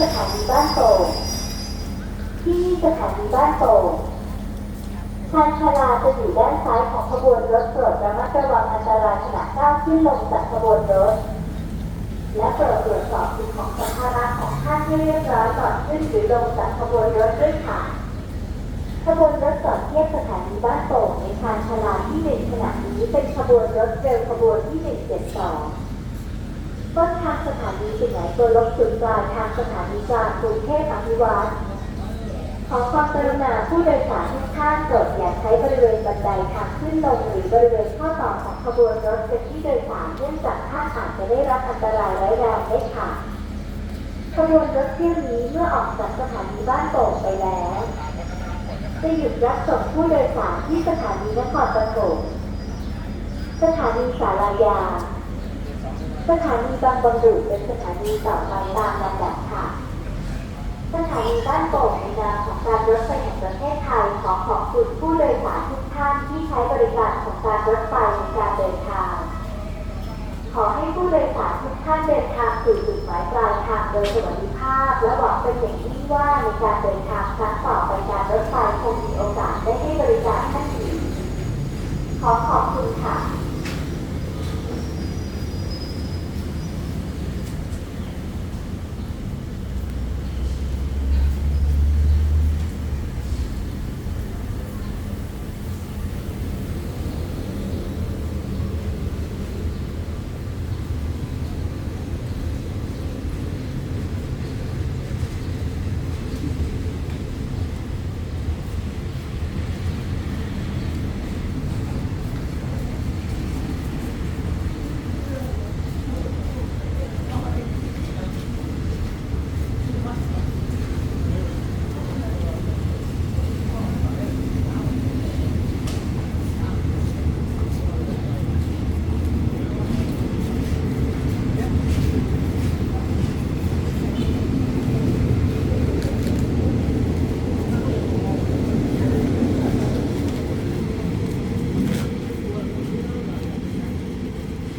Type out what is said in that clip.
สถานีบ้านโป่งที่สถานีบ้านโป่งทางชลาจะอยู่ด้านซ้ายของขบวนรถโปรดระมัดระวังอันตรายขณะก้าวขึ้นลงจากขบวนรถ และโปรดตรวจสอบสิ่งของสัมภาระของท่านให้เรียบร้อยก่อนขึ้นหรือลงจากขบวนรถด้วยค่ะขบวนรถจอดเทียบสถานีบ้านโป่งในทางชลาที่หนึ่งขณะนี้เป็นขบวนรถเร็วขบวนที่หนึ่งเจ็ดสอง ต้นทางสถานีสุไหงโกลกจุดปลายทางสถานีกลางกรุงเทพอภิวัตรขอความกรุณาผู้โดยสารทุกท่านโปรดอย่าใช้บริเวณบันไดทางขึ้นลงหรือบริเวณข้อต่อของขบวนรถเป็นที่โดยสารเนื่องจากท่านอาจจะได้รับอันตรายร้ายแรงได้ค่ะขบวนรถเที่ยวนี้เมื่อออกจากสถานีบ้านโป่งไปแล้วจะหยุดรับส่งผู้โดยสารที่สถานีนครปฐมสถานีสารายา สถานีบางบอนดุเป็นสถานีต่อไปตามลำดับค่ะ สถานีบ้านโป่งในนามของการรถไฟแห่งประเทศไทยขอขอบคุณผู้โดยสารทุกท่านที่ใช้บริการของการรถไฟในการเดินทาง ขอให้ผู้โดยสารทุกท่านเดินทางสู่จุดหมายปลายทางโดยสวัสดิภาพ และหวังเป็นอย่างยิ่งว่าในการเดินทางครั้งต่อไปการรถไฟคง